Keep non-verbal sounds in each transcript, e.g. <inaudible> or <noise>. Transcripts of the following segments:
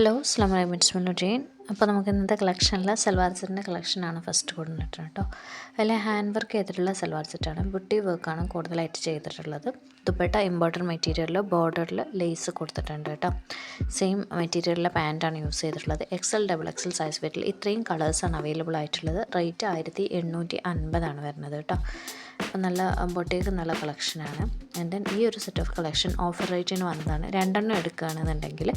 Hello அஸ்லாம் வலைக்கம் it's അപ്പോൾ നമുക്ക് ഇന്നത്തെ കളക്ഷനിൽ സൽവാർ സെറ്റിന്റെ കളക്ഷനാണ് ഫസ്റ്റ് കൊണ്ടുവന്നിട്ട് കേട്ടോ. അതിൽ ഹാൻഡ് വർക്ക് ചെയ്തിട്ടുള്ള സൽവാർ സെറ്റാണ്. ബുട്ടി വർക്കാണ് കൂടുതലായിട്ട് ചെയ്തിട്ടുള്ളത്. ദുപ്പട്ട ഇമ്പോർട്ടന്റ് മെറ്റീരിയലിൽ ബോർഡറിൽ ലേസ് കൊടുത്തിട്ടുണ്ട് കേട്ടോ. സെയിം മെറ്റീരിയലിലെ പാന്റാണ് യൂസ് ചെയ്തിട്ടുള്ളത്. എക്സൽ ഡബിൾ എക്സൽ സൈസ് വെറ്റിൽ ഇത്രയും കളേഴ്സാണ് അവൈലബിൾ ആയിട്ടുള്ളത്. റേറ്റ് ആയിരത്തി എണ്ണൂറ്റി അൻപതാണ് വരുന്നത് കേട്ടോ. അപ്പം നല്ല ബൊട്ടേക്ക് നല്ല കളക്ഷനാണ്. ആൻഡ് ദെൻ ഈ ഒരു സെറ്റ് ഓഫ് കളക്ഷൻ ഓഫർ റേറ്റിന് വന്നതാണ്. രണ്ടെണ്ണം എടുക്കുകയാണെന്നുണ്ടെങ്കിൽ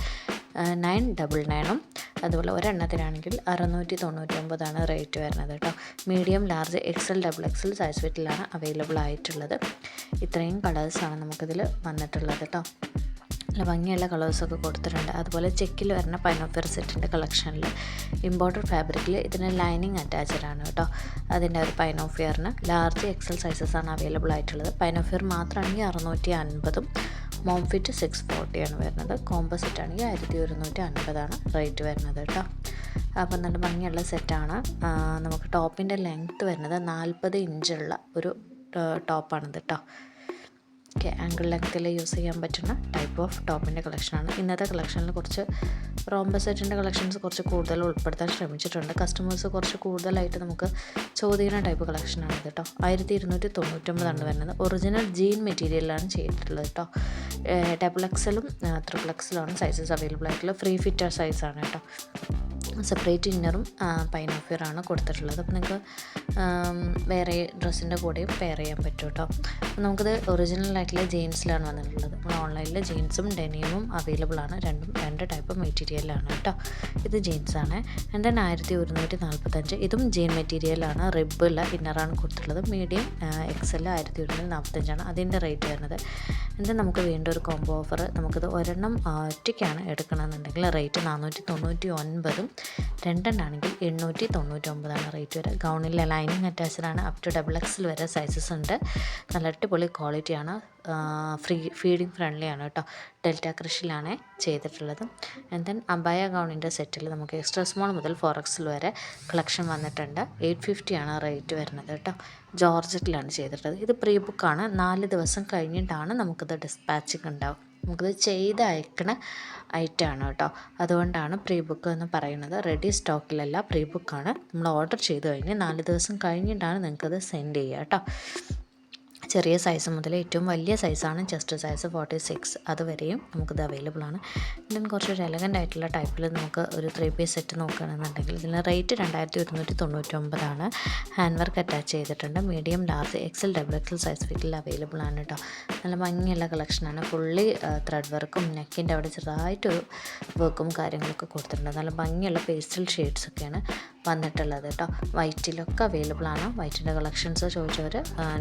നയൻ ഡബിൾ നയനും അതുപോലെ ഒരെണ്ണത്തിനാണെങ്കിൽ അറുന്നൂറ്റി തൊണ്ണൂറ്റി ഒമ്പതാണ് റേറ്റ് വരുന്നത് കേട്ടോ. Medium large XL double XL size വെറ്റിലാണ് available ആയിട്ടുള്ളത്. ഇത്രയും കളേഴ്സാണ് നമുക്കിതിൽ വന്നിട്ടുള്ളത് കേട്ടോ. നല്ല ഭംഗിയുള്ള കളേഴ്സൊക്കെ കൊടുത്തിട്ടുണ്ട്. അതുപോലെ ചെക്കിൽ വരുന്ന പൈനോഫിയർ സെറ്റിന്റെ കളക്ഷനിൽ ഇമ്പോർട്ടഡ് ഫാബ്രിക്കിൽ ഇതിന് ലൈനിങ് അറ്റാച്ച്ഡ് ആണ് കേട്ടോ. അതിന്റെ ഒരു പൈനോഫിയറിന് ലാർജ് എക്സൽ സൈസസ് ആണ് അവൈലബിൾ ആയിട്ടുള്ളത്. പൈനോഫിയർ മാത്രമാണെങ്കിൽ അറുന്നൂറ്റി അൻപതും മോം ഫിറ്റ് സിക്സ് ഫോർട്ടിയാണ് വരുന്നത്. കോമ്പസിറ്റ് ആണെങ്കിൽ ആയിരത്തി ഒരുന്നൂറ്റി അൻപതാണ് റേറ്റ് വരുന്നത് കേട്ടോ. അപ്പം നല്ല ഭംഗിയുള്ള സെറ്റാണ് നമുക്ക് ടോപ്പിന്റെ ലെങ്ത്ത് വരുന്നത് നാൽപ്പത് ഇഞ്ചുള്ള ഒരു ടോപ്പാണിത് കേട്ടോ. ഓക്കെ ആംഗിൾ ലെങ്ത്തിൽ യൂസ് ചെയ്യാൻ പറ്റുന്ന ടൈപ്പ് ഓഫ് ടോപ്പിന്റെ കളക്ഷനാണ് ഇന്നത്തെ കളക്ഷനിൽ കുറച്ച് റോംബ സെറ്റിന്റെ കളക്ഷൻസ് കുറച്ച് കൂടുതൽ ഉൾപ്പെടുത്താൻ ശ്രമിച്ചിട്ടുണ്ട്. കസ്റ്റമേഴ്സ് കുറച്ച് കൂടുതലായിട്ട് നമുക്ക് ചോദിക്കുന്ന ടൈപ്പ് കളക്ഷനാണ് കേട്ടോ ആയിരത്തി ഇരുന്നൂറ്റി തൊണ്ണൂറ്റൊമ്പതാണ് വരുന്നത്. ഒറിജിനൽ ജീൻ മെറ്റീരിയലാണ് ചെയ്തിട്ടുള്ളത് കേട്ടോ ഡബിൾ എക്സലും ത്രിപ്പിൾ എക്സലുമാണ് സൈസസ് അവൈലബിൾ ആയിട്ടുള്ള ഫ്രീ ഫിറ്റർ സൈസാണ് കേട്ടോ സെപ്പറേറ്റ് ഇന്നറും പൈനോഫിയറാണ് കൊടുത്തിട്ടുള്ളത്. അപ്പോൾ നിങ്ങൾക്ക് വേറെ ഡ്രസ്സിന്റെ കൂടെയും പെയർ ചെയ്യാൻ പറ്റും കേട്ടോ നമുക്കിത് ഒറിജിനൽ ആയിട്ടുള്ള ജീൻസിലാണ് വന്നിട്ടുള്ളത്. നമ്മൾ ഓൺലൈനിൽ ജീൻസും ഡെനിയമും അവൈലബിൾ ആണ്. രണ്ടും രണ്ട് ടൈപ്പ് മെറ്റീരിയലാണ് കേട്ടോ ഇത് ജീൻസാണ് ആൻഡ് ദെൻ ആയിരത്തി ഒരുന്നൂറ്റി നാൽപ്പത്തഞ്ച് ഇതും ജീൻ മെറ്റീരിയലാണ് റിബുള്ള ഇന്നറാണ് കൊടുത്തിട്ടുള്ളത്. മീഡിയം എക്സൽ ആയിരത്തി ഒരുന്നൂറ്റി നാൽപ്പത്തഞ്ചാണ് അതിന്റെ റേറ്റ് വരുന്നത്. എന്നിട്ട് നമുക്ക് വീണ്ടും ഒരു കോംബോ ഓഫർ നമുക്കിത് ഒരെണ്ണം ഒറ്റയ്ക്കാണ് എടുക്കണമെന്നുണ്ടെങ്കിൽ റേറ്റ് നാനൂറ്റി തൊണ്ണൂറ്റി ഒൻപതും രണ്ടെണ്ണാണെങ്കിൽ എണ്ണൂറ്റി തൊണ്ണൂറ്റി ഒമ്പതാണ് റേറ്റ് വരെ. ഗൗണിൽ ലൈനിങ് അറ്റാച്ച്ഡ് ആണ്. അപ് ടു ഡബിൾ എക്സിൽ വരെ സൈസസ് ഉണ്ട്. നല്ല അടിപൊളി ക്വാളിറ്റിയാണ് ഫ്രീ ഫീഡിങ് ഫ്രണ്ട്ലി ആണ് കേട്ടോ. ഡെൽറ്റ കൃഷിയിലാണ് ചെയ്തിട്ടുള്ളത്. ആൻഡ് ദെൻ അബായ ഗൗണിന്റെ സെറ്റിൽ നമുക്ക് എക്സ്ട്രാ സ്മോൾ മുതൽ ഫോർ എക്സിൽ വരെ കളക്ഷൻ വന്നിട്ടുണ്ട്. എയ്റ്റ് ഫിഫ്റ്റിയാണ് റേറ്റ് വരുന്നത് കേട്ടോ. ജോർജറ്റിലാണ് ചെയ്തിട്ടുള്ളത്. ഇത് പ്രീ ബുക്കാണ് നാല് ദിവസം കഴിഞ്ഞിട്ടാണ് നമുക്കിത് ഡിസ്പാച്ചിങ് ഉണ്ടാവും നമുക്കിത് ചെയ്ത് അയക്കണ ഐറ്റമാണ് കേട്ടോ. അതുകൊണ്ടാണ് പ്രീ ബുക്ക് എന്ന് പറയുന്നത്. റെഡി സ്റ്റോക്കിലല്ല പ്രീ ബുക്കാണ് നമ്മൾ ഓർഡർ ചെയ്ത് കഴിഞ്ഞ് നാല് ദിവസം കഴിഞ്ഞിട്ടാണ് നിങ്ങൾക്കത് സെൻഡ് ചെയ്യുക കേട്ടോ. ചെറിയ സൈസ് മുതൽ ഏറ്റവും വലിയ സൈസാണ് ചെസ്റ്റ് സൈസ് ഫോർട്ടി സിക്സ് അതുവരെയും നമുക്കിത് അവൈലബിൾ ആണ്. ദെൻ കുറച്ചൊരു എലഗന്റ് ആയിട്ടുള്ള ടൈപ്പിൽ നമുക്ക് ഒരു ത്രീ പീസ് സെറ്റ് നോക്കുകയാണെന്നുണ്ടെങ്കിൽ ഇതിന് റേറ്റ് രണ്ടായിരത്തി ഒരുന്നൂറ്റി തൊണ്ണൂറ്റി ഒമ്പതാണ് ഹാൻഡ് വർക്ക് അറ്റാച്ച് ചെയ്തിട്ടുണ്ട് medium large XL double XL size ഫിറ്റിൽ available ആണ് കേട്ടോ നല്ല ഭംഗിയുള്ള കളക്ഷനാണ് ഫുള്ളി ത്രെഡ് വർക്കും നെക്കിന്റെ അവിടെ ചെറുതായിട്ടൊരു വർക്കും കാര്യങ്ങളൊക്കെ കൊടുത്തിട്ടുണ്ട്. നല്ല ഭംഗിയുള്ള പേസ്റ്റൽ ഷെയ്ഡ്സൊക്കെയാണ് വന്നിട്ടുള്ളത് കേട്ടോ. വൈറ്റിലൊക്കെ അവൈലബിൾ ആണ്. വൈറ്റിന്റെ കളക്ഷൻസ് ചോദിച്ചവർ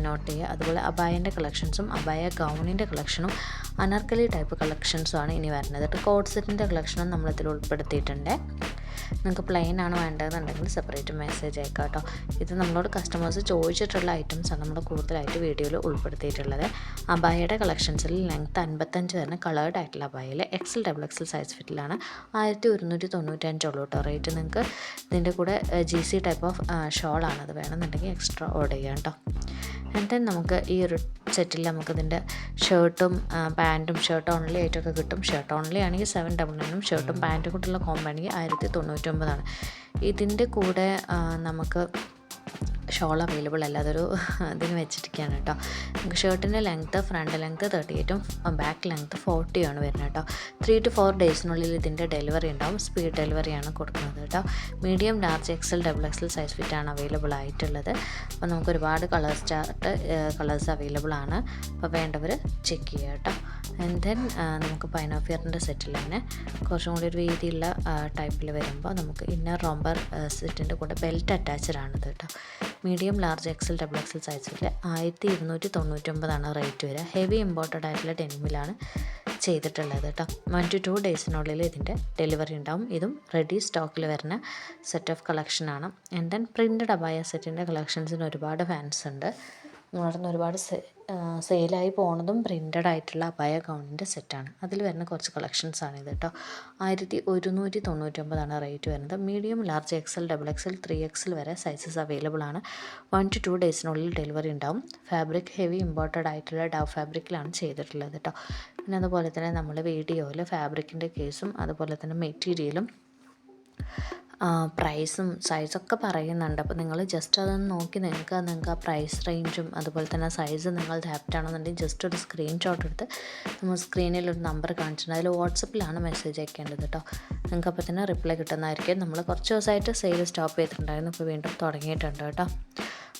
നോട്ട് ചെയ്യുക. അതുപോലെ അബായന്റെ കളക്ഷൻസും അബായ ഗൗണിന്റെ കളക്ഷനും അനർക്കലി ടൈപ്പ് കളക്ഷൻസും ആണ് ഇനി വരുന്നത്. കേട്ടോ കോഡ് സെറ്റിന്റെ കളക്ഷനും നമ്മളിതിൽ ഉൾപ്പെടുത്തിയിട്ടുണ്ട്. നിങ്ങൾക്ക് പ്ലെയിൻ ആണ് വേണ്ടതെന്നുണ്ടെങ്കിൽ സെപ്പറേറ്റ് മെസ്സേജ് അയക്കാം കേട്ടോ. ഇത് നമ്മളോട് കസ്റ്റമേഴ്സ് ചോദിച്ചിട്ടുള്ള ഐറ്റംസാണ് നമ്മൾ കൂടുതലായിട്ട് വീഡിയോയിൽ ഉൾപ്പെടുത്തിയിട്ടുള്ളത്. അബായയുടെ കളക്ഷൻസിൽ ലെങ്ത്ത് അൻപത്തഞ്ച് തന്നെ കളേർഡ് ആയിട്ടുള്ള അബായയിൽ എക്സൽ ഡബിൾ എക്സൽ സൈസ് ഫിറ്റിലാണ് ആയിരത്തി ഒരുന്നൂറ്റി തൊണ്ണൂറ്റഞ്ചുള്ളൂ കേട്ടോ. റേറ്റ് നിങ്ങൾക്ക് ഇതിന്റെ കൂടെ ജി സി ടൈപ്പ് ഓഫ് ഷോളാണ് അത് വേണമെന്നുണ്ടെങ്കിൽ എക്സ്ട്രാ ഓർഡർ ചെയ്യാം കേട്ടോ. എന്നിട്ട് നമുക്ക് ഈ ഒരു സെറ്റിൽ നമുക്കിതിന്റെ ഷർട്ടും പാന്റും ഷർട്ട് ഓൺലി ആയിട്ടൊക്കെ കിട്ടും. ഷർട്ട് ഓൺലി ആണെങ്കിൽ സെവൻ ഡബിൾ നയനും ഷർട്ടും പാന്റും കൂട്ടുള്ള കോമ്പാണെങ്കിൽ ആയിരത്തി തൊണ്ണൂറ്റൊമ്പതാണ്. ഇതിന്റെ കൂടെ നമുക്ക് ഷോൾ അവൈലബിൾ അല്ല അതൊരു <laughs> ഇതിന് വെച്ചിരിക്കുകയാണ് കേട്ടോ. നമുക്ക് ഷർട്ടിന്റെ ലെങ്ത്ത് ഫ്രണ്ട് ലെങ്ത്ത് തേർട്ടി എയ്റ്റും ബാക്ക് ലെങ്ത്ത് ഫോർട്ടിയാണ് വരുന്നത് കേട്ടോ. ത്രീ ടു ഫോർ ഡേയ്സിനുള്ളിൽ ഇതിന്റെ ഡെലിവറി ഉണ്ടാവും. സ്പീഡ് ഡെലിവറിയാണ് കൊടുക്കുന്നത് കേട്ടോ. Medium large XL double XL size ഫിറ്റാണ് available ആയിട്ടുള്ളത്. അപ്പോൾ നമുക്ക് ഒരുപാട് കളേഴ്സ് ചാർട്ട് കളേഴ്സ് അവൈലബിൾ ആണ്. അപ്പോൾ വേണ്ടവർ ചെക്ക് ചെയ്യുക കേട്ടോ. ആൻഡ് ദെൻ നമുക്ക് പൈനോഫിയറിന്റെ സെറ്റിൽ തന്നെ കുറച്ചും കൂടി ഒരു വീതിയുള്ള ടൈപ്പിൽ വരുമ്പോൾ നമുക്ക് ഇന്നർ റോംബർ സെറ്റിന്റെ കൂടെ ബെൽറ്റ് അറ്റാച്ച്ഡ് ആണിത് കേട്ടോ. Medium large XL double XL സൈസിൽ ആയിരത്തി ഇരുന്നൂറ്റി തൊണ്ണൂറ്റൊമ്പതാണ് റേറ്റ് വരിക. ഹെവി ഇമ്പോർട്ടഡ് ആയിട്ടുള്ള ഡെനിമിലാണ് ചെയ്തിട്ടുള്ളത് കേട്ടോ. വൺ ടു ടു ഡേയ്സിനുള്ളിൽ ഇതിന്റെ ഡെലിവറി ഉണ്ടാവും. ഇതും റെഡി സ്റ്റോക്കിൽ വരുന്ന സെറ്റ് ഓഫ് കളക്ഷനാണ് ആൻഡ് ദെൻ പ്രിന്റഡ് അബായ സെറ്റിന്റെ കളക്ഷൻസിന് ഒരുപാട് ഫാൻസ് ഉണ്ട്. നിങ്ങളുടെ ഒരുപാട് സെയിലായി പോണതും പ്രിന്റഡ് ആയിട്ടുള്ള അപായ ഗൗണിന്റെ സെറ്റാണ് അതിൽ വരുന്ന കുറച്ച് കളക്ഷൻസ് ആണ് ഇത് കേട്ടോ. ആയിരത്തി ഒരുന്നൂറ്റി തൊണ്ണൂറ്റൊമ്പതാണ് റേറ്റ് വരുന്നത്. Medium large XL double XL three XL വരെ സൈസസ് അവൈലബിൾ ആണ്. വൺ ടു ടു ഡേയ്സിനുള്ളിൽ ഡെലിവറി ഉണ്ടാവും. ഫാബ്രിക് ഹെവി ഇമ്പോർട്ടഡ് ആയിട്ടുള്ള ഡവ് ഫാബ്രിക്കിലാണ് ചെയ്തിട്ടുള്ളത് കേട്ടോ. പിന്നെ അതുപോലെ തന്നെ നമ്മൾ വീഡിയോയിൽ ഫാബ്രിക്കിന്റെ കേസും അതുപോലെ തന്നെ മെറ്റീരിയലും പ്രൈസും സൈസൊക്കെ പറയുന്നുണ്ട്. അപ്പോൾ നിങ്ങൾ ജസ്റ്റ് അതൊന്ന് നോക്കി നിങ്ങൾക്ക് നിങ്ങൾക്ക് ആ പ്രൈസ് റേഞ്ചും അതുപോലെ തന്നെ സൈസ് നിങ്ങൾ ആപ്റ്റ് ആണെന്നുണ്ടെങ്കിൽ ജസ്റ്റ് ഒരു സ്ക്രീൻഷോട്ട് എടുത്ത് നമ്മൾ സ്ക്രീനിൽ ഒരു നമ്പർ കാണിച്ചിട്ടുണ്ട്. അതിൽ വാട്സപ്പിലാണ് മെസ്സേജ് അയക്കേണ്ടത് കേട്ടോ നിങ്ങൾക്ക് അപ്പോൾ തന്നെ റിപ്ലൈ കിട്ടുന്നതായിരിക്കും. നമ്മൾ കുറച്ച് ദിവസമായിട്ട് സെയിൽ സ്റ്റോപ്പ് ചെയ്തിട്ടുണ്ടായിരുന്നു. ഇപ്പോൾ വീണ്ടും തുടങ്ങിയിട്ടുണ്ട് കേട്ടോ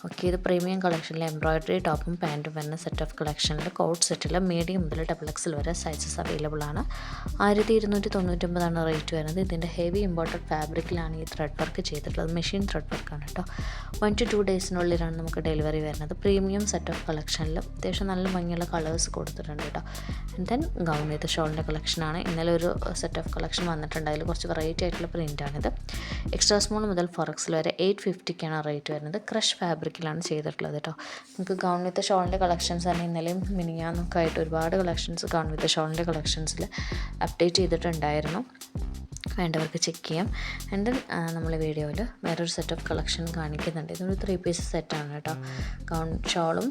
ഓക്കെ ഇത് പ്രീമിയം കളക്ഷനിലെ എംബ്രോയിഡറി ടോപ്പും പാന്റും വരുന്ന സെറ്റ് ഓഫ് കളക്ഷനിൽ കോട്ട് സെറ്റിൽ മീഡിയം മുതൽ ഡബിൾ എക്സിൽ വരെ സൈസസ് അവൈലബിൾ ആണ്. ആയിരത്തി ഇരുന്നൂറ്റി തൊണ്ണൂറ്റൊമ്പതാണ് റേറ്റ് വരുന്നത്. ഇതിന്റെ ഹെവി ഇമ്പോർട്ടഡ് ഫാബ്രിക്കിലാണ് ഈ ത്രെഡ് വർക്ക് ചെയ്തിട്ടുള്ളത്. മെഷീൻ ത്രെഡ് വർക്കാണ് കേട്ടോ വൺ ടു ടു ഡേയ്സിനുള്ളിലാണ് നമുക്ക് ഡെലിവറി വരുന്നത്. പ്രീമിയം സെറ്റ് ഓഫ് കളക്ഷനിൽ അത്യാവശ്യം നല്ല ഭംഗിയുള്ള കളേഴ്സ് കൊടുത്തിട്ടുണ്ട് കേട്ടോ ആൻഡ് ദെൻ ഗൗൺ ഇത് ഷോളിന്റെ കളക്ഷനാണ് ഇന്നലെ ഒരു സെറ്റ് ഓഫ് കളക്ഷൻ വന്നിട്ടുണ്ട്. അതിൽ കുറച്ച് വെറൈറ്റി ആയിട്ടുള്ള പ്രിന്റാണിത് എക്സ്ട്രാ സ്മോൾ മുതൽ ഫോറക്സിൽ വരെ എയ്റ്റ് ഫിഫ്റ്റിക്കാണ് റേറ്റ് വരുന്നത്. ക്രഷ് ഫാബ്രിക്കിലാണ് ചെയ്തിട്ടുള്ളത് കേട്ടോ. നമുക്ക് ഗൗൺ വിത്ത് ഷോളിന്റെ കളക്ഷൻസ് തന്നെ ഇന്നലെയും മിനിയാന്നൊക്കെ ആയിട്ട് ഒരുപാട് കളക്ഷൻസ് ഗൗൺ വിത്ത് ഷോളിന്റെ കളക്ഷൻസിൽ അപ്ഡേറ്റ് ചെയ്തിട്ടുണ്ടായിരുന്നു. വേണ്ടവർക്ക് ചെക്ക് ചെയ്യാം. ആൻഡ് നമ്മൾ വീഡിയോയിൽ വേറൊരു സെറ്റ് ഓഫ് കളക്ഷൻ കാണിക്കുന്നുണ്ട്. ഇതൊരു ത്രീ പീസ് സെറ്റാണ് കേട്ടോ. ഗൗൺ ഷോളും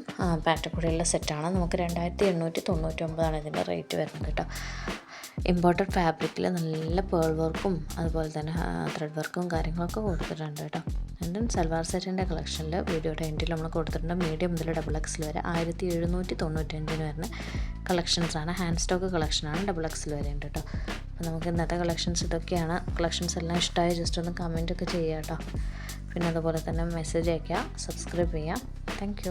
പാറ്റക്കൂടെയുള്ള സെറ്റാണ് നമുക്ക് രണ്ടായിരത്തി എണ്ണൂറ്റി തൊണ്ണൂറ്റി ഒമ്പതാണ് ഇതിന്റെ റേറ്റ് വരുന്നത് കേട്ടോ. ഇമ്പോർട്ടഡ് ഫാബ്രിക്കിൽ നല്ല പേൾ വർക്കും അതുപോലെ തന്നെ ത്രെഡ് വർക്കും കാര്യങ്ങളൊക്കെ കൊടുത്തിട്ടുണ്ട് കേട്ടോ. ആൻഡ് സൽവാർ സെറ്റിന്റെ കളക്ഷനിൽ വീഡിയോയുടെ എൻഡിൽ നമ്മൾ കൊടുത്തിട്ടുണ്ട്. മീഡിയം മുതൽ ഡബിൾ എക്സിൽ വരെ ആയിരത്തി എഴുന്നൂറ്റി തൊണ്ണൂറ്റഞ്ചിന് വരുന്ന കളക്ഷൻസാണ് ഹാൻഡ് സ്റ്റോക്ക് കളക്ഷനാണ് ഡബിൾ എക്സിൽ വരെ ഉണ്ട് കേട്ടോ അപ്പോൾ നമുക്ക് ഇന്നത്തെ കളക്ഷൻസ് ഇതൊക്കെയാണ്. കളക്ഷൻസ് എല്ലാം ഇഷ്ടമായി ജസ്റ്റ് ഒന്ന് കമന്റൊക്കെ ചെയ്യുക കേട്ടോ പിന്നെ അതുപോലെ തന്നെ മെസ്സേജ് അയയ്ക്കുക സബ്സ്ക്രൈബ് ചെയ്യുക താങ്ക്